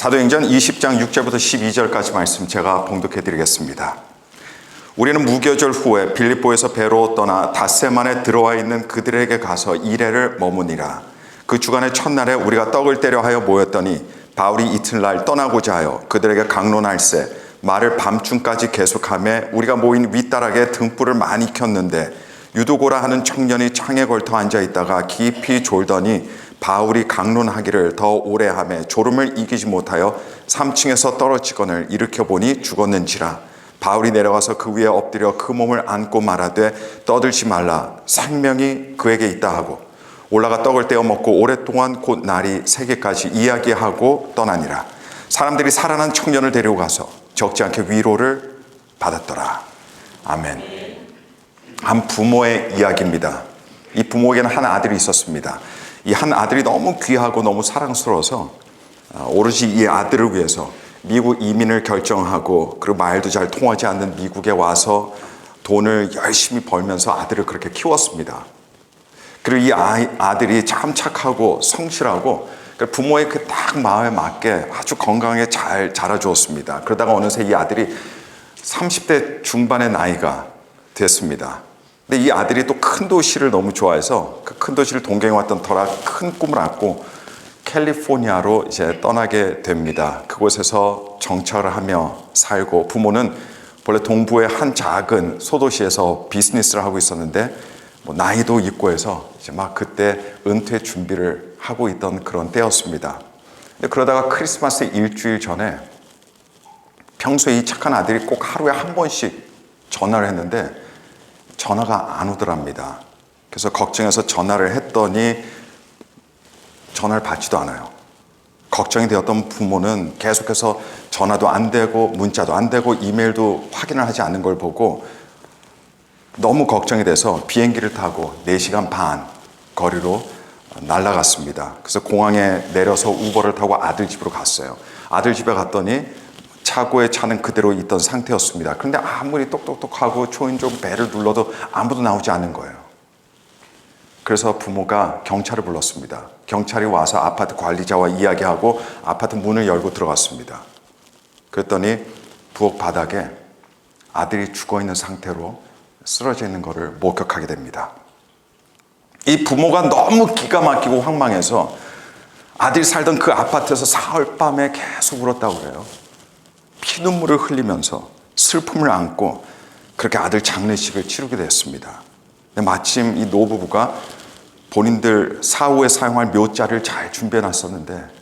사도행전 20장 6절부터 12절까지 말씀 제가 봉독해 드리겠습니다. 우리는 무교절 후에 빌립보에서 배로 떠나 닷새만에 들어와 있는 그들에게 가서 이래를 머무니라. 그 주간의 첫날에 우리가 떡을 때려 하여 모였더니 바울이 이튿날 떠나고자 하여 그들에게 강론할세 말을 밤중까지 계속하며 우리가 모인 윗다락에 등불을 많이 켰는데 유도고라 하는 청년이 창에 걸터 앉아 있다가 깊이 졸더니 바울이 강론하기를 더 오래 하며 졸음을 이기지 못하여 3층에서 떨어지거늘 일으켜 보니 죽었는지라. 바울이 내려가서 그 위에 엎드려 그 몸을 안고 말하되 떠들지 말라. 생명이 그에게 있다 하고 올라가 떡을 떼어 먹고 오랫동안 곧 날이 새게까지 이야기하고 떠나니라. 사람들이 살아난 청년을 데리고 가서 적지 않게 위로를 받았더라. 아멘. 한 부모의 이야기입니다. 이 부모에게는 한 아들이 있었습니다 이 한 아들이 너무 귀하고 너무 사랑스러워서 오롯이 이 아들을 위해서 미국 이민을 결정하고 그리고 말도 잘 통하지 않는 미국에 와서 돈을 열심히 벌면서 아들을 그렇게 키웠습니다. 그리고 이 아이, 아들이 참 착하고 성실하고 부모의 그 딱 마음에 맞게 아주 건강하게 잘 자라주었습니다. 그러다가 어느새 이 아들이 30대 중반의 나이가 됐습니다. 근데 이 아들이 또 큰 도시를 너무 좋아해서 그 큰 도시를 동경해 왔던 터라 큰 꿈을 안고 캘리포니아로 이제 떠나게 됩니다. 그곳에서 정착을 하며 살고 부모는 원래 동부의 한 작은 소도시에서 비즈니스를 하고 있었는데 뭐 나이도 있고 해서 이제 막 그때 은퇴 준비를 하고 있던 그런 때였습니다. 그러다가 크리스마스 일주일 전에 평소에 이 착한 아들이 꼭 하루에 한 번씩 전화를 했는데 전화가 안 오더랍니다. 그래서 걱정해서 전화를 했더니 전화를 받지도 않아요. 걱정이 되었던 부모는 계속해서 전화도 안 되고 문자도 안 되고 이메일도 확인을 하지 않는 걸 보고 너무 걱정이 돼서 비행기를 타고 4시간 반 거리로 날아갔습니다. 그래서 공항에 내려서 우버를 타고 아들 집으로 갔어요. 아들 집에 갔더니 차고에 차는 그대로 있던 상태였습니다. 그런데 아무리 똑똑똑하고 초인종 벨을 눌러도 아무도 나오지 않는 거예요. 그래서 부모가 경찰을 불렀습니다. 경찰이 와서 아파트 관리자와 이야기하고 아파트 문을 열고 들어갔습니다. 그랬더니 부엌 바닥에 아들이 죽어 있는 상태로 쓰러져 있는 것을 목격하게 됩니다. 이 부모가 너무 기가 막히고 황망해서 아들이 살던 그 아파트에서 사흘 밤에 계속 울었다고 그래요. 피눈물을 흘리면서 슬픔을 안고 그렇게 아들 장례식을 치르게 됐습니다. 마침 이 노부부가 본인들 사후에 사용할 묘자를 잘 준비해 놨었는데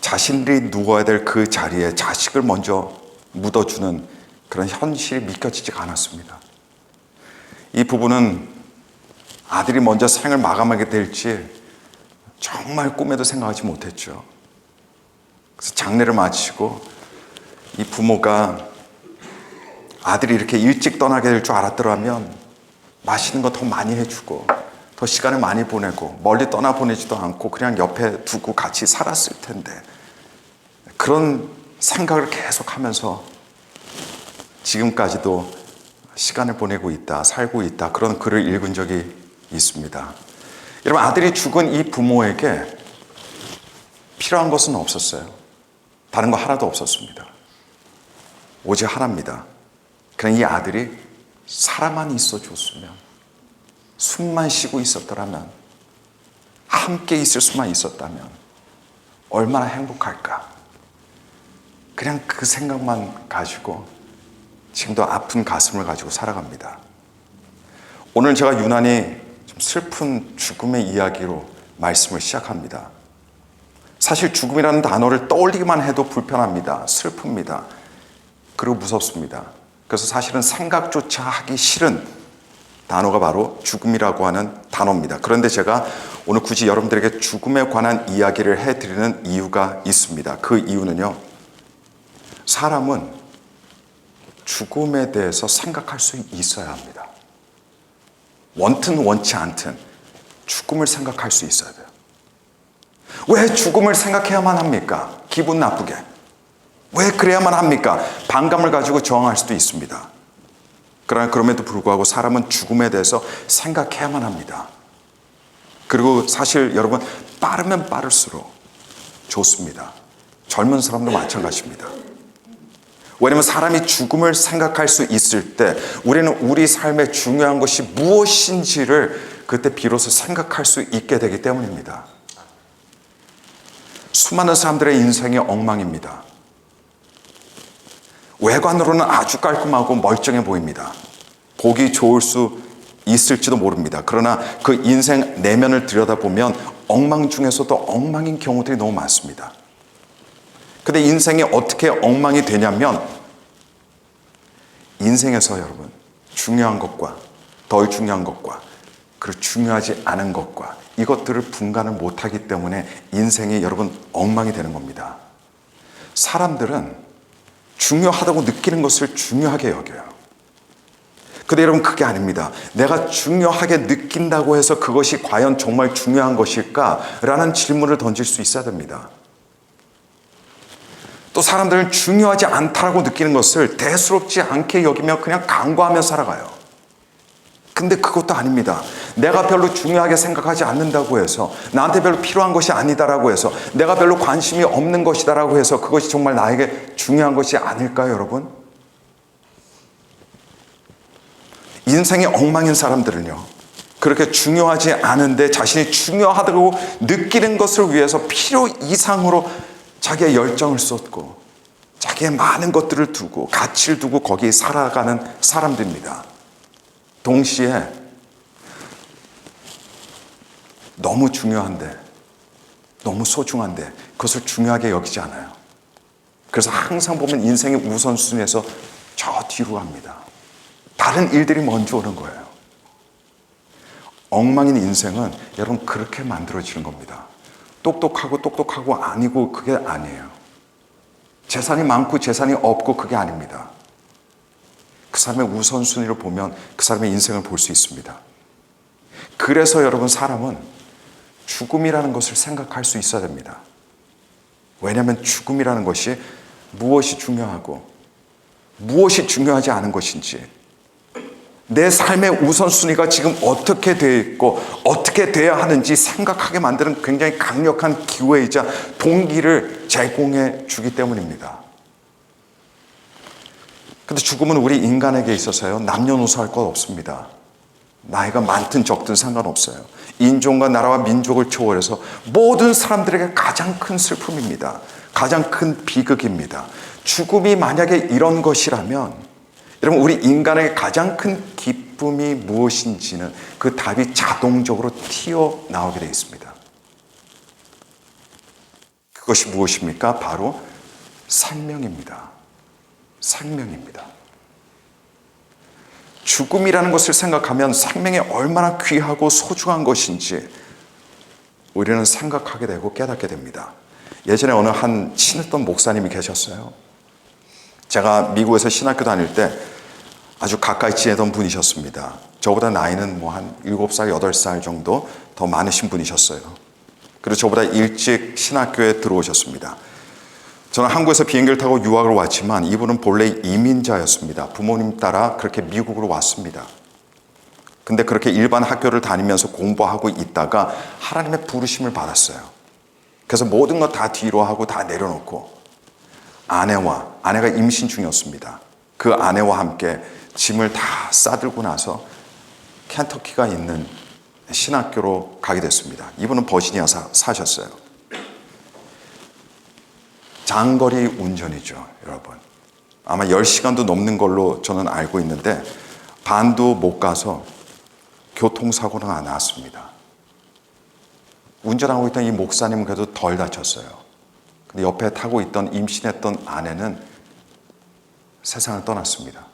자신들이 누워야 될 그 자리에 자식을 먼저 묻어주는 그런 현실이 믿겨지지가 않았습니다. 이 부부는 아들이 먼저 생을 마감하게 될지 정말 꿈에도 생각하지 못했죠. 그래서 장례를 마치고 이 부모가 아들이 이렇게 일찍 떠나게 될 줄 알았더라면 맛있는 거 더 많이 해주고 더 시간을 많이 보내고 멀리 떠나 보내지도 않고 그냥 옆에 두고 같이 살았을 텐데 그런 생각을 계속 하면서 지금까지도 시간을 보내고 있다, 살고 있다 그런 글을 읽은 적이 있습니다. 여러분 아들이 죽은 이 부모에게 필요한 것은 없었어요. 다른 거 하나도 없었습니다. 오직 하나입니다. 그냥 이 아들이 살아만 있어 줬으면, 숨만 쉬고 있었더라면, 함께 있을 수만 있었다면, 얼마나 행복할까. 그냥 그 생각만 가지고 지금도 아픈 가슴을 가지고 살아갑니다. 오늘 제가 유난히 좀 슬픈 죽음의 이야기로 말씀을 시작합니다. 사실 죽음이라는 단어를 떠올리기만 해도 불편합니다. 슬픕니다. 그리고 무섭습니다. 그래서 사실은 생각조차 하기 싫은 단어가 바로 죽음이라고 하는 단어입니다. 그런데 제가 오늘 굳이 여러분들에게 죽음에 관한 이야기를 해드리는 이유가 있습니다. 그 이유는요, 사람은 죽음에 대해서 생각할 수 있어야 합니다. 원튼 원치 않든 죽음을 생각할 수 있어야 돼요. 왜 죽음을 생각해야만 합니까? 기분 나쁘게. 왜 그래야만 합니까? 반감을 가지고 저항할 수도 있습니다. 그러나 그럼에도 불구하고 사람은 죽음에 대해서 생각해야만 합니다. 그리고 사실 여러분 빠르면 빠를수록 좋습니다. 젊은 사람도 마찬가지입니다. 왜냐하면 사람이 죽음을 생각할 수 있을 때 우리는 우리 삶에 중요한 것이 무엇인지를 그때 비로소 생각할 수 있게 되기 때문입니다. 수많은 사람들의 인생이 엉망입니다. 외관으로는 아주 깔끔하고 멀쩡해 보입니다. 보기 좋을 수 있을지도 모릅니다. 그러나 그 인생 내면을 들여다보면 엉망 중에서도 엉망인 경우들이 너무 많습니다. 근데 인생이 어떻게 엉망이 되냐면 인생에서 여러분 중요한 것과 덜 중요한 것과 그리고 중요하지 않은 것과 이것들을 분간을 못하기 때문에 인생이 여러분 엉망이 되는 겁니다. 사람들은 중요하다고 느끼는 것을 중요하게 여겨요. 근데 여러분 그게 아닙니다. 내가 중요하게 느낀다고 해서 그것이 과연 정말 중요한 것일까? 라는 질문을 던질 수 있어야 됩니다. 또 사람들은 중요하지 않다고 느끼는 것을 대수롭지 않게 여기며 그냥 간과하며 살아가요. 근데 그것도 아닙니다. 내가 별로 중요하게 생각하지 않는다고 해서 나한테 별로 필요한 것이 아니다라고 해서 내가 별로 관심이 없는 것이다라고 해서 그것이 정말 나에게 중요한 것이 아닐까요, 여러분? 인생이 엉망인 사람들은요. 그렇게 중요하지 않은데 자신이 중요하다고 느끼는 것을 위해서 필요 이상으로 자기의 열정을 쏟고 자기의 많은 것들을 두고 가치를 두고 거기에 살아가는 사람들입니다. 동시에 너무 중요한데 너무 소중한데 그것을 중요하게 여기지 않아요. 그래서 항상 보면 인생의 우선순위에서 저 뒤로 갑니다. 다른 일들이 먼저 오는 거예요. 엉망인 인생은 여러분 그렇게 만들어지는 겁니다. 똑똑하고 똑똑하고 아니고 그게 아니에요. 재산이 많고 재산이 없고 그게 아닙니다. 그 사람의 우선순위를 보면 그 사람의 인생을 볼 수 있습니다. 그래서 여러분 사람은 죽음이라는 것을 생각할 수 있어야 됩니다. 왜냐하면 죽음이라는 것이 무엇이 중요하고 무엇이 중요하지 않은 것인지 내 삶의 우선순위가 지금 어떻게 되어 있고 어떻게 돼야 하는지 생각하게 만드는 굉장히 강력한 기회이자 동기를 제공해 주기 때문입니다. 근데 죽음은 우리 인간에게 있어서요, 남녀노소 할 것 없습니다. 나이가 많든 적든 상관없어요. 인종과 나라와 민족을 초월해서 모든 사람들에게 가장 큰 슬픔입니다. 가장 큰 비극입니다. 죽음이 만약에 이런 것이라면 여러분 우리 인간의 가장 큰 기쁨이 무엇인지는 그 답이 자동적으로 튀어나오게 되어 있습니다. 그것이 무엇입니까? 바로 생명입니다. 생명입니다. 죽음이라는 것을 생각하면 생명이 얼마나 귀하고 소중한 것인지 우리는 생각하게 되고 깨닫게 됩니다. 예전에 어느 한 친했던 목사님이 계셨어요. 제가 미국에서 신학교 다닐 때 아주 가까이 지내던 분이셨습니다. 저보다 나이는 뭐 한 7살, 8살 정도 더 많으신 분이셨어요. 그리고 저보다 일찍 신학교에 들어오셨습니다. 저는 한국에서 비행기를 타고 유학을 왔지만 이분은 본래 이민자였습니다. 부모님 따라 그렇게 미국으로 왔습니다. 근데 그렇게 일반 학교를 다니면서 공부하고 있다가 하나님의 부르심을 받았어요. 그래서 모든 것 다 뒤로 하고 다 내려놓고 아내와 아내가 임신 중이었습니다. 그 아내와 함께 짐을 다 싸들고 나서 켄터키가 있는 신학교로 가게 됐습니다. 이분은 버지니아 사, 사셨어요. 장거리 운전이죠, 여러분. 아마 10시간도 넘는 걸로 저는 알고 있는데 반도 못 가서 교통사고가 났습니다. 운전하고 있던 이 목사님은 그래도 덜 다쳤어요. 근데 옆에 타고 있던 임신했던 아내는 세상을 떠났습니다.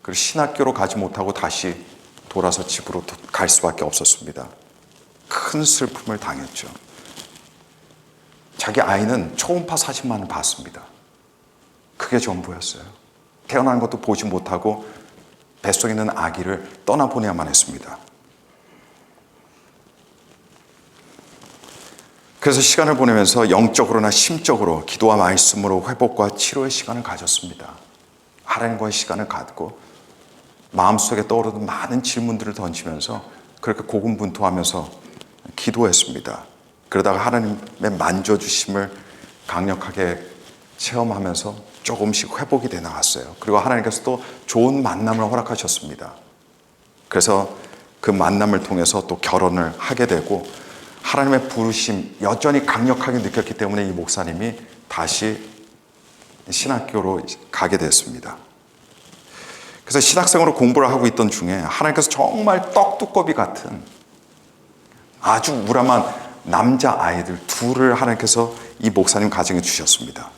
그리고 신학교로 가지 못하고 다시 돌아서 집으로 갈 수밖에 없었습니다. 큰 슬픔을 당했죠. 자기 아이는 초음파 사진만을 봤습니다. 그게 전부였어요. 태어난 것도 보지 못하고 뱃속에 있는 아기를 떠나보내야만 했습니다. 그래서 시간을 보내면서 영적으로나 심적으로 기도와 말씀으로 회복과 치료의 시간을 가졌습니다. 하나님과의 시간을 갖고 마음속에 떠오르는 많은 질문들을 던지면서 그렇게 고군분투하면서 기도했습니다. 그러다가 하나님의 만져주심을 강력하게 체험하면서 조금씩 회복이 돼 나갔어요. 그리고 하나님께서 또 좋은 만남을 허락하셨습니다. 그래서 그 만남을 통해서 또 결혼을 하게 되고 하나님의 부르심 여전히 강력하게 느꼈기 때문에 이 목사님이 다시 신학교로 가게 됐습니다. 그래서 신학생으로 공부를 하고 있던 중에 하나님께서 정말 떡두꺼비 같은 아주 우람한 남자 아이들 둘을 하나님께서 이 목사님 가정에 주셨습니다.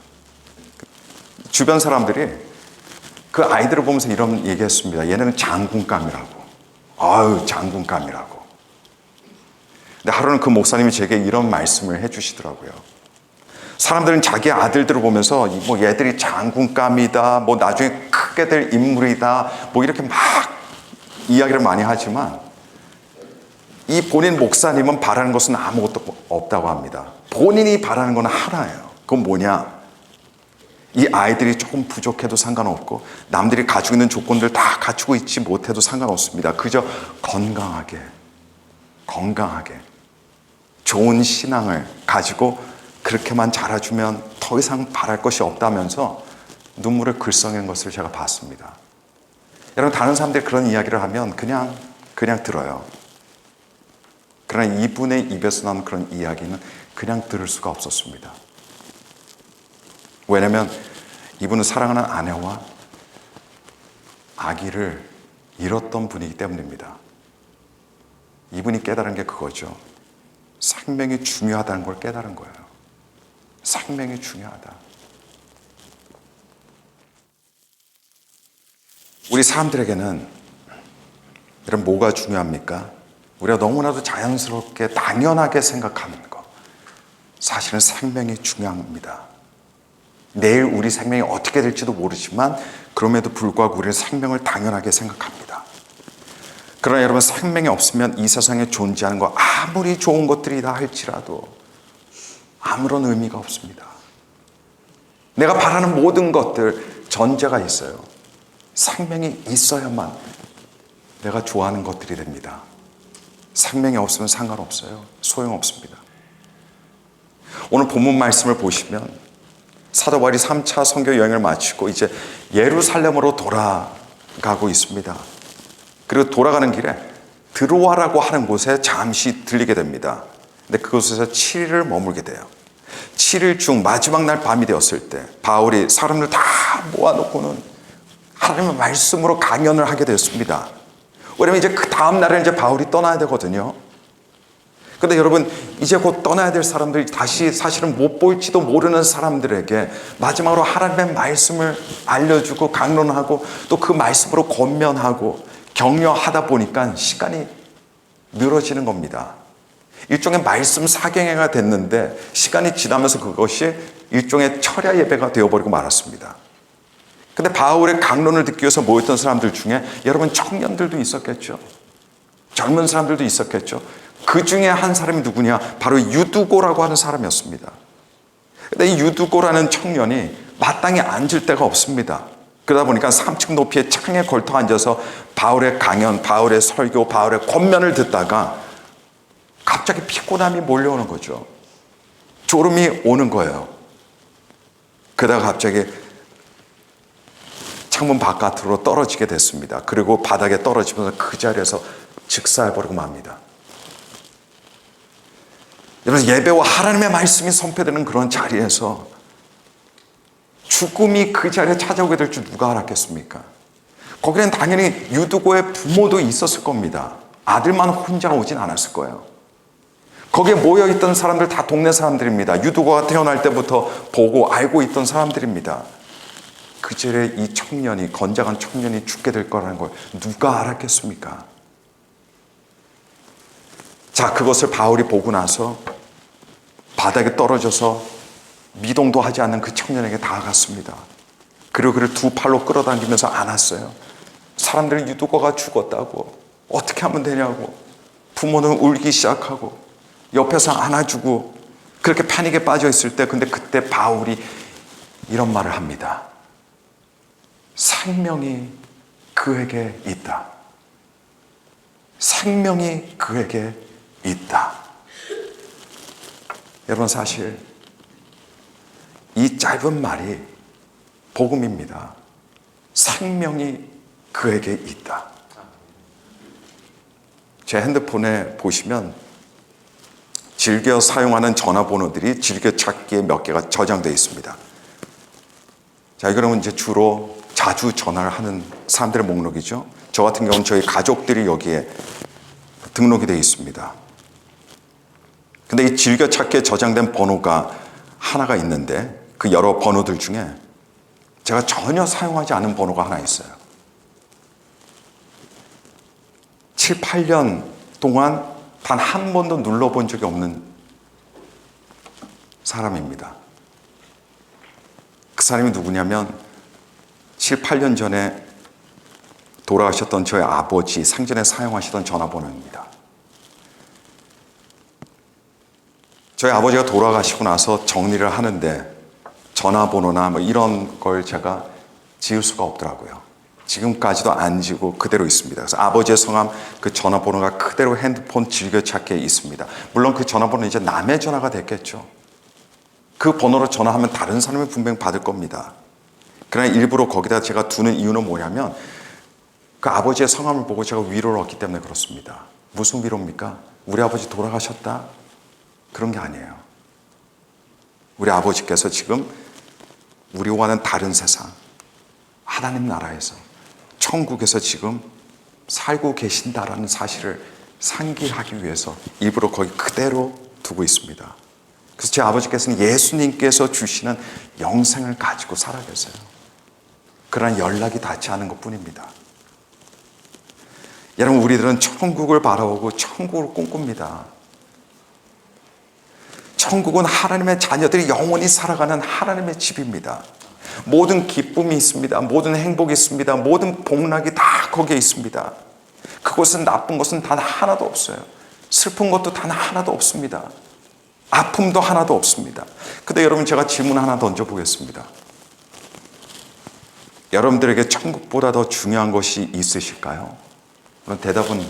주변 사람들이 그 아이들을 보면서 이런 얘기했습니다. 얘네는 장군감이라고. 아유, 장군감이라고. 근데 하루는 그 목사님이 제게 이런 말씀을 해주시더라고요. 사람들은 자기 아들들을 보면서 뭐 얘들이 장군감이다, 뭐 나중에 크게 될 인물이다, 뭐 이렇게 막 이야기를 많이 하지만 이 본인 목사님은 바라는 것은 아무것도 없다고 합니다. 본인이 바라는 건 하나예요. 그건 뭐냐? 이 아이들이 조금 부족해도 상관없고 남들이 가지고 있는 조건들 다 갖추고 있지 못해도 상관없습니다. 그저 건강하게, 건강하게 좋은 신앙을 가지고 그렇게만 자라주면 더 이상 바랄 것이 없다면서 눈물을 글썽이는 것을 제가 봤습니다. 여러분 다른 사람들이 그런 이야기를 하면 그냥 그냥 들어요. 그러나 이분의 입에서 나온 그런 이야기는 그냥 들을 수가 없었습니다. 왜냐하면 이분은 사랑하는 아내와 아기를 잃었던 분이기 때문입니다. 이분이 깨달은 게 그거죠. 생명이 중요하다는 걸 깨달은 거예요. 생명이 중요하다. 우리 사람들에게는 이런 뭐가 중요합니까? 우리가 너무나도 자연스럽게 당연하게 생각하는 거. 사실은 생명이 중요합니다. 내일 우리 생명이 어떻게 될지도 모르지만 그럼에도 불구하고 우리는 생명을 당연하게 생각합니다. 그러나 여러분 생명이 없으면 이 세상에 존재하는 거 아무리 좋은 것들이다 할지라도 아무런 의미가 없습니다. 내가 바라는 모든 것들 전제가 있어요. 생명이 있어야만 내가 좋아하는 것들이 됩니다. 생명이 없으면 상관없어요. 소용없습니다. 오늘 본문 말씀을 보시면 사도 바울이 3차 선교 여행을 마치고 이제 예루살렘으로 돌아가고 있습니다. 그리고 돌아가는 길에 드로아라고 하는 곳에 잠시 들리게 됩니다. 근데 그곳에서 7일을 머물게 돼요. 7일 중 마지막 날 밤이 되었을 때 바울이 사람들 다 모아놓고는 하나님의 말씀으로 강연을 하게 되었습니다. 왜냐면 이제 그 다음 날에 이제 바울이 떠나야 되거든요. 근데 여러분, 이제 곧 떠나야 될 사람들이 다시 사실은 못 볼지도 모르는 사람들에게 마지막으로 하나님의 말씀을 알려주고 강론하고 또 그 말씀으로 권면하고 격려하다 보니까 시간이 늘어지는 겁니다. 일종의 말씀 사경회가 됐는데 시간이 지나면서 그것이 일종의 철야 예배가 되어버리고 말았습니다. 근데 바울의 강론을 듣기 위해서 모였던 사람들 중에 여러분 청년들도 있었겠죠. 젊은 사람들도 있었겠죠. 그 중에 한 사람이 누구냐? 바로 유두고라고 하는 사람이었습니다. 근데 이 유두고라는 청년이 마땅히 앉을 데가 없습니다. 그러다 보니까 3층 높이의 창에 걸터 앉아서 바울의 강연, 바울의 설교, 바울의 권면을 듣다가 갑자기 피곤함이 몰려오는 거죠. 졸음이 오는 거예요. 그러다가 갑자기 창문 바깥으로 떨어지게 됐습니다. 그리고 바닥에 떨어지면서 그 자리에서 즉사해버리고 맙니다. 여러분, 예배와 하나님의 말씀이 선포되는 그런 자리에서 죽음이 그 자리에 찾아오게 될 줄 누가 알았겠습니까? 거기는 당연히 유두고의 부모도 있었을 겁니다. 아들만 혼자 오진 않았을 거예요. 거기에 모여있던 사람들 다 동네 사람들입니다. 유두고가 태어날 때부터 보고 알고 있던 사람들입니다. 그 절에 이 청년이 건장한 청년이 죽게 될 거라는 걸 누가 알았겠습니까? 자, 그것을 바울이 보고 나서 바닥에 떨어져서 미동도 하지 않는 그 청년에게 다가갔습니다. 그리고 그를 두 팔로 끌어당기면서 안았어요. 사람들은 유두거가 죽었다고 어떻게 하면 되냐고 부모는 울기 시작하고 옆에서 안아주고 그렇게 패닉에 빠져 있을 때 근데 그때 바울이 이런 말을 합니다. 생명이 그에게 있다. 생명이 그에게 있다. 여러분 사실 이 짧은 말이 복음입니다. 생명이 그에게 있다. 제 핸드폰에 보시면 즐겨 사용하는 전화번호들이 즐겨 찾기에 몇 개가 저장되어 있습니다. 자, 그러면 이제 주로 자주 전화를 하는 사람들의 목록이죠. 저 같은 경우는 저희 가족들이 여기에 등록이 되어 있습니다. 근데 이 즐겨찾기에 저장된 번호가 하나가 있는데 그 여러 번호들 중에 제가 전혀 사용하지 않은 번호가 하나 있어요. 7, 8년 동안 단 한 번도 눌러본 적이 없는 사람입니다. 그 사람이 누구냐면 7, 8년 전에 돌아가셨던 저희 아버지 상전에 사용하시던 전화번호입니다. 저희 아버지가 돌아가시고 나서 정리를 하는데 전화번호나 뭐 이런 걸 제가 지울 수가 없더라고요. 지금까지도 안 지고 그대로 있습니다. 그래서 아버지의 성함 그 전화번호가 그대로 핸드폰 즐겨찾기에 있습니다. 물론 그 전화번호는 이제 남의 전화가 됐겠죠. 그 번호로 전화하면 다른 사람이 분명 받을 겁니다. 그러나 일부러 거기다 제가 두는 이유는 뭐냐면 그 아버지의 성함을 보고 제가 위로를 얻기 때문에 그렇습니다. 무슨 위로입니까? 우리 아버지 돌아가셨다? 그런 게 아니에요. 우리 아버지께서 지금 우리와는 다른 세상, 하나님 나라에서, 천국에서 지금 살고 계신다라는 사실을 상기하기 위해서 일부러 거기 그대로 두고 있습니다. 그래서 제 아버지께서는 예수님께서 주시는 영생을 가지고 살아 계세요. 그러나 연락이 닿지 않은 것 뿐입니다. 여러분, 우리들은 천국을 바라보고 천국을 꿈꿉니다. 천국은 하나님의 자녀들이 영원히 살아가는 하나님의 집입니다. 모든 기쁨이 있습니다. 모든 행복이 있습니다. 모든 복락이 다 거기에 있습니다. 그곳은 나쁜 것은 단 하나도 없어요. 슬픈 것도 단 하나도 없습니다. 아픔도 하나도 없습니다. 근데 여러분 제가 질문 하나 던져보겠습니다. 여러분들에게 천국보다 더 중요한 것이 있으실까요? 그럼 대답은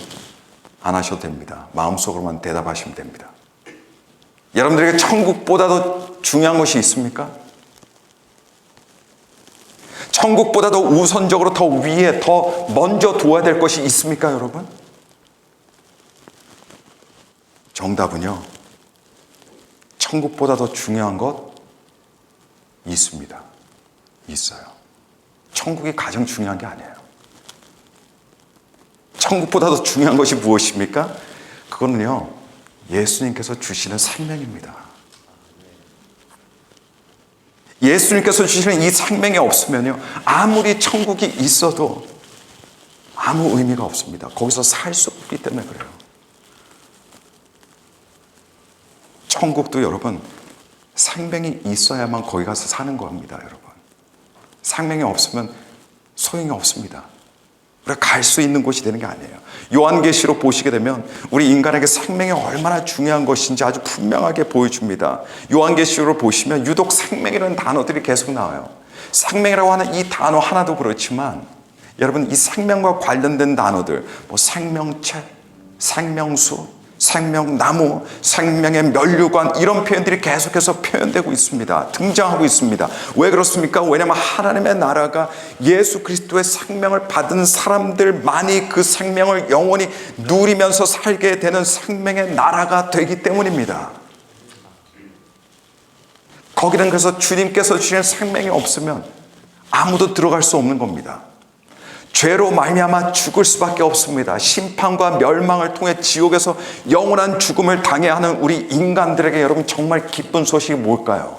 안 하셔도 됩니다. 마음속으로만 대답하시면 됩니다. 여러분들에게 천국보다 더 중요한 것이 있습니까? 천국보다 더 우선적으로 더 위에 더 먼저 도와야 될 것이 있습니까, 여러분? 정답은요. 천국보다 더 중요한 것 있습니다. 있어요. 천국이 가장 중요한 게 아니에요. 천국보다 더 중요한 것이 무엇입니까? 그거는요. 예수님께서 주시는 생명입니다. 예수님께서 주시는 이 생명이 없으면요. 아무리 천국이 있어도 아무 의미가 없습니다. 거기서 살 수 없기 때문에 그래요. 천국도 여러분 생명이 있어야만 거기 가서 사는 겁니다, 여러분. 생명이 없으면 소용이 없습니다. 우리가 갈 수 있는 곳이 되는 게 아니에요. 요한계시로 보시게 되면 우리 인간에게 생명이 얼마나 중요한 것인지 아주 분명하게 보여줍니다. 요한계시로 보시면 유독 생명이라는 단어들이 계속 나와요. 생명이라고 하는 이 단어 하나도 그렇지만 여러분 이 생명과 관련된 단어들 뭐 생명체, 생명수, 생명나무, 생명의 면류관 이런 표현들이 계속해서 표현되고 있습니다. 등장하고 있습니다. 왜 그렇습니까? 왜냐하면 하나님의 나라가 예수 그리스도의 생명을 받은 사람들만이 그 생명을 영원히 누리면서 살게 되는 생명의 나라가 되기 때문입니다. 거기는 그래서 주님께서 주신 생명이 없으면 아무도 들어갈 수 없는 겁니다. 죄로 말미암아 죽을 수밖에 없습니다. 심판과 멸망을 통해 지옥에서 영원한 죽음을 당해야 하는 우리 인간들에게 여러분 정말 기쁜 소식이 뭘까요?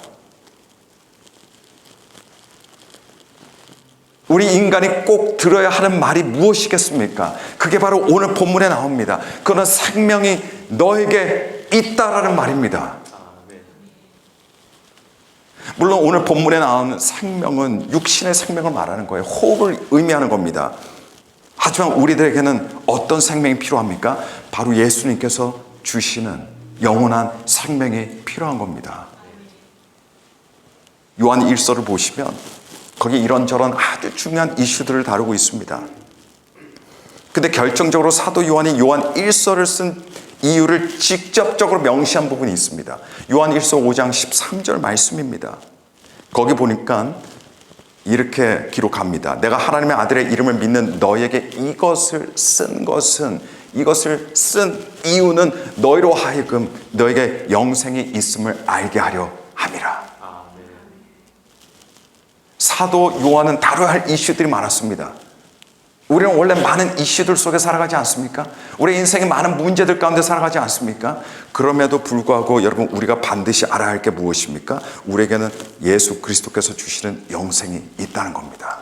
우리 인간이 꼭 들어야 하는 말이 무엇이겠습니까? 그게 바로 오늘 본문에 나옵니다. 그는 생명이 너에게 있다라는 말입니다. 물론 오늘 본문에 나오는 생명은 육신의 생명을 말하는 거예요. 호흡을 의미하는 겁니다. 하지만 우리들에게는 어떤 생명이 필요합니까? 바로 예수님께서 주시는 영원한 생명이 필요한 겁니다. 요한 1서를 보시면 거기 이런저런 아주 중요한 이슈들을 다루고 있습니다. 근데 결정적으로 사도 요한이 요한 1서를 쓴 이유를 직접적으로 명시한 부분이 있습니다. 요한 1서 5장 13절 말씀입니다. 거기 보니까 이렇게 기록합니다. 내가 하나님의 아들의 이름을 믿는 너에게 이것을 쓴 것은 이것을 쓴 이유는 너희로 하여금 너에게 영생이 있음을 알게 하려 함이라. 사도 요한은 다뤄야 할 이슈들이 많았습니다. 우리는 원래 많은 이슈들 속에 살아가지 않습니까? 우리 인생에 많은 문제들 가운데 살아가지 않습니까? 그럼에도 불구하고 여러분 우리가 반드시 알아야 할 게 무엇입니까? 우리에게는 예수 그리스도께서 주시는 영생이 있다는 겁니다.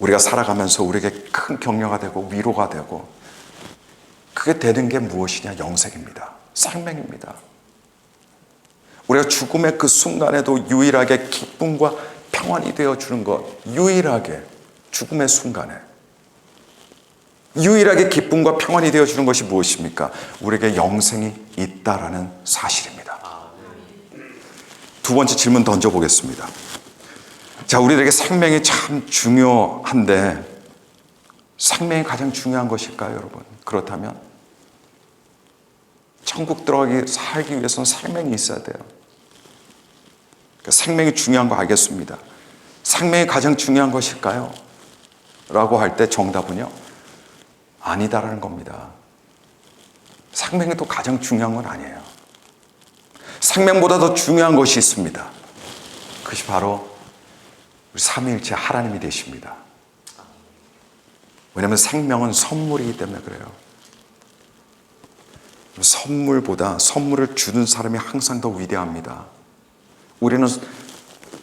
우리가 살아가면서 우리에게 큰 격려가 되고 위로가 되고 그게 되는 게 무엇이냐? 영생입니다. 생명입니다. 우리가 죽음의 그 순간에도 유일하게 기쁨과 평안이 되어 주는 것, 유일하게 죽음의 순간에 유일하게 기쁨과 평안이 되어 주는 것이 무엇입니까? 우리에게 영생이 있다라는 사실입니다. 두 번째 질문 던져 보겠습니다. 자, 우리들에게 생명이 참 중요한데 생명이 가장 중요한 것일까요, 여러분? 그렇다면 천국 들어가기 살기 위해서는 생명이 있어야 돼요. 그러니까 생명이 중요한 거 알겠습니다. 생명이 가장 중요한 것일까요? 라고 할 때 정답은요. 아니다라는 겁니다. 생명이 또 가장 중요한 건 아니에요. 생명보다 더 중요한 것이 있습니다. 그것이 바로 우리 삼위일체 하나님이 되십니다. 왜냐하면 생명은 선물이기 때문에 그래요. 선물보다 선물을 주는 사람이 항상 더 위대합니다. 우리는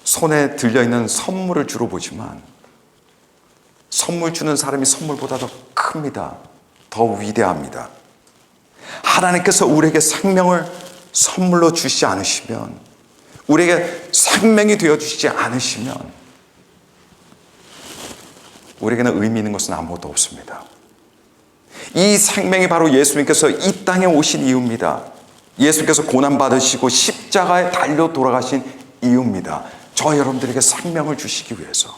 손에 들려있는 선물을 주로 보지만 선물 주는 사람이 선물보다 더 큽니다. 더 위대합니다. 하나님께서 우리에게 생명을 선물로 주시지 않으시면 우리에게 생명이 되어 주시지 않으시면 우리에게는 의미 있는 것은 아무것도 없습니다. 이 생명이 바로 예수님께서 이 땅에 오신 이유입니다. 예수께서 고난 받으시고 십자가에 달려 돌아가신 이유입니다. 저 여러분들에게 생명을 주시기 위해서.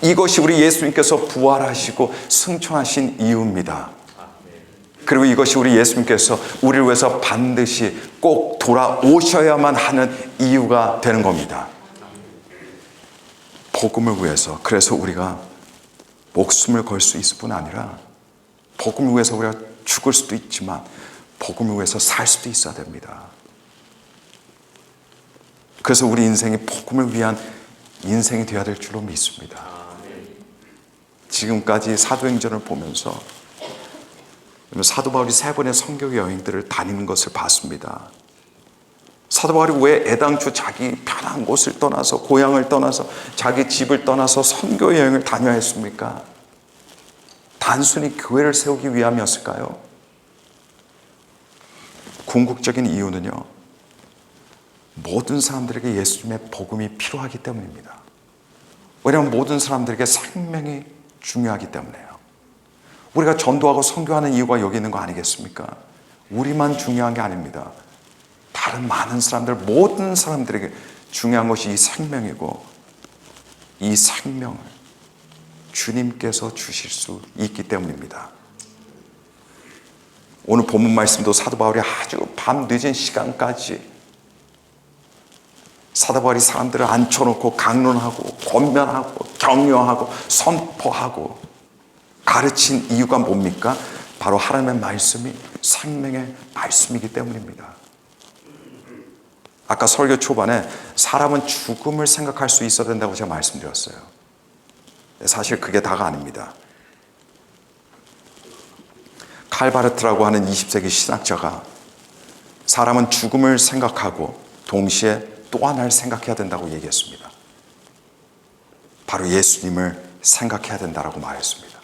이것이 우리 예수님께서 부활하시고 승천하신 이유입니다. 그리고 이것이 우리 예수님께서 우리를 위해서 반드시 꼭 돌아오셔야만 하는 이유가 되는 겁니다. 복음을 위해서 그래서 우리가 목숨을 걸 수 있을 뿐 아니라 복음을 위해서 우리가 죽을 수도 있지만 복음을 위해서 살 수도 있어야 됩니다. 그래서 우리 인생이 복음을 위한 인생이 되어야 될 줄로 믿습니다. 지금까지 사도행전을 보면서 사도 바울이 세 번의 선교 여행들을 다니는 것을 봤습니다. 사도 바울이 왜 애당초 자기 편한 곳을 떠나서 고향을 떠나서 자기 집을 떠나서 선교 여행을 다녀야 했습니까? 단순히 교회를 세우기 위함이었을까요? 궁극적인 이유는요. 모든 사람들에게 예수님의 복음이 필요하기 때문입니다. 왜냐하면 모든 사람들에게 생명이 중요하기 때문에요. 우리가 전도하고 선교하는 이유가 여기 있는 거 아니겠습니까? 우리만 중요한 게 아닙니다. 다른 많은 사람들, 모든 사람들에게 중요한 것이 이 생명이고 이 생명을 주님께서 주실 수 있기 때문입니다. 오늘 본문 말씀도 사도 바울이 아주 밤 늦은 시간까지 사도 바울이 사람들을 앉혀놓고 강론하고 권면하고 격려하고 선포하고 가르친 이유가 뭡니까? 바로 하나님의 말씀이 생명의 말씀이기 때문입니다. 아까 설교 초반에 사람은 죽음을 생각할 수 있어야 된다고 제가 말씀드렸어요. 사실 그게 다가 아닙니다. 칼바르트라고 하는 20세기 신학자가 사람은 죽음을 생각하고 동시에 또 하나를 생각해야 된다고 얘기했습니다. 바로 예수님을 생각해야 된다라고 말했습니다.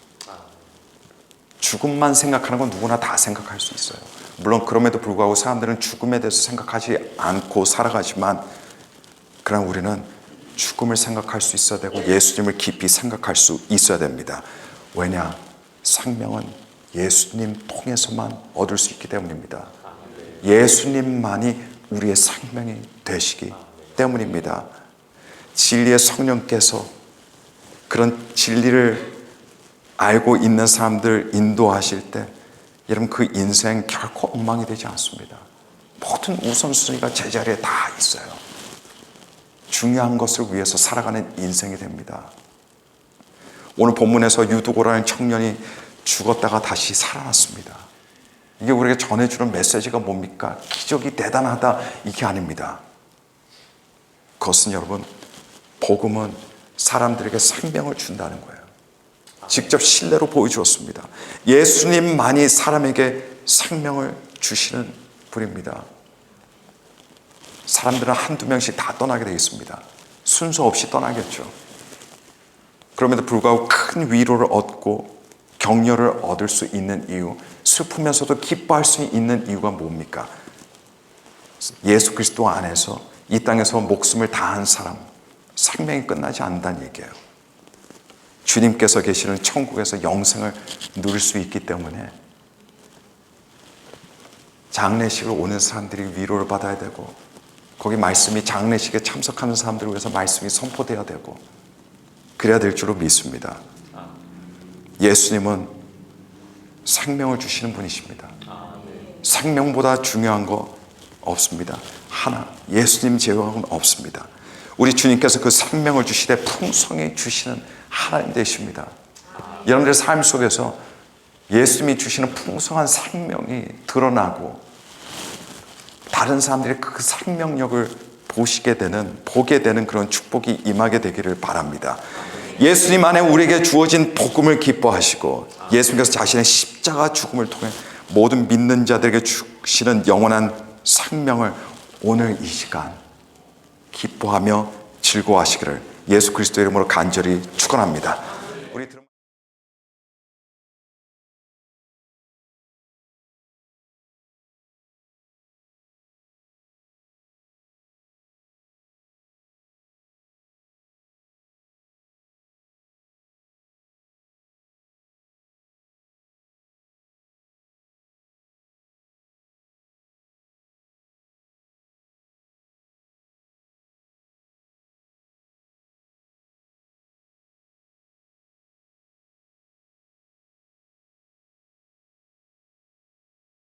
죽음만 생각하는 건 누구나 다 생각할 수 있어요. 물론 그럼에도 불구하고 사람들은 죽음에 대해서 생각하지 않고 살아가지만 그러나 우리는 죽음을 생각할 수 있어야 되고 예수님을 깊이 생각할 수 있어야 됩니다. 왜냐? 생명은 예수님 통해서만 얻을 수 있기 때문입니다. 예수님만이 우리의 생명이 되시기 때문입니다. 진리의 성령께서 그런 진리를 알고 있는 사람들 인도하실 때 여러분 그 인생 결코 엉망이 되지 않습니다. 모든 우선순위가 제자리에 다 있어요. 중요한 것을 위해서 살아가는 인생이 됩니다. 오늘 본문에서 유두고라는 청년이 죽었다가 다시 살아났습니다. 이게 우리에게 전해주는 메시지가 뭡니까? 기적이 대단하다 이게 아닙니다. 그것은 여러분 복음은 사람들에게 생명을 준다는 거예요. 직접 신뢰로 보여주었습니다. 예수님만이 사람에게 생명을 주시는 분입니다. 사람들은 한두 명씩 다 떠나게 되어 있습니다. 순서 없이 떠나겠죠. 그럼에도 불구하고 큰 위로를 얻고 격려를 얻을 수 있는 이유, 슬프면서도 기뻐할 수 있는 이유가 뭡니까? 예수 그리스도 안에서 이 땅에서 목숨을 다한 사람, 생명이 끝나지 않는다는 얘기예요. 주님께서 계시는 천국에서 영생을 누릴 수 있기 때문에 장례식을 오는 사람들이 위로를 받아야 되고 거기 말씀이 장례식에 참석하는 사람들을 위해서 말씀이 선포돼야 되고 그래야 될 줄로 믿습니다. 예수님은 생명을 주시는 분이십니다. 생명보다 중요한 거 없습니다. 하나, 예수님 제외하고는 없습니다. 우리 주님께서 그 생명을 주시되 풍성히 주시는 하나님 되십니다. 여러분들의 삶 속에서 예수님이 주시는 풍성한 생명이 드러나고 다른 사람들이 그 생명력을 보시게 되는 보게 되는 그런 축복이 임하게 되기를 바랍니다. 예수님 안에 우리에게 주어진 복음을 기뻐하시고 예수님께서 자신의 십자가 죽음을 통해 모든 믿는 자들에게 주시는 영원한 생명을 오늘 이 시간 기뻐하며 즐거워하시기를 예수 그리스도 이름으로 간절히 축원합니다. 우리